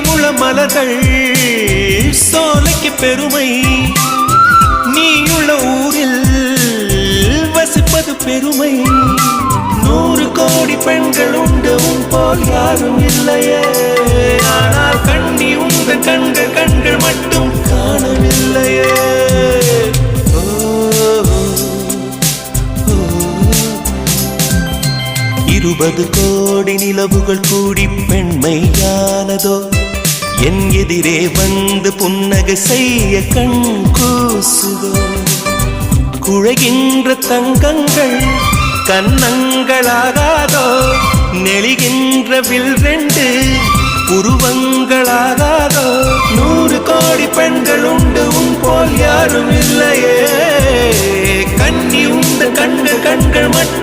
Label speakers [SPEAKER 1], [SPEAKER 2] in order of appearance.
[SPEAKER 1] நீளமுள்ள மலர்கள். சோலைக்கு பெருமை. நீயுள்ள ஊரில் வசிப்பது பெருமை. நூறு கோடி பெண்கள் உண்டு உன் போல் யாரும் இல்லையே. ஆனால் கண்ணி உங்கள் கண்கள் கண்கள் மட்டும் காணவில்லையே. இருபது கோடி நிலவுகள் கூடி பெண்மையானதோ? என் எதிரே வந்து புன்னகை செய்ய கண் கூசுதோ? குழைகின்ற தங்கங்கள் கன்னங்களாகாதோ? நெளிகின்ற வில் ரெண்டு உருவங்களாகாதோ? நூறு கோடி பெண்கள் உண்டு உன் போல் யாரும் இல்லையே. கண்ணி உண்டு கண்கள் கண்கள் மட்டும்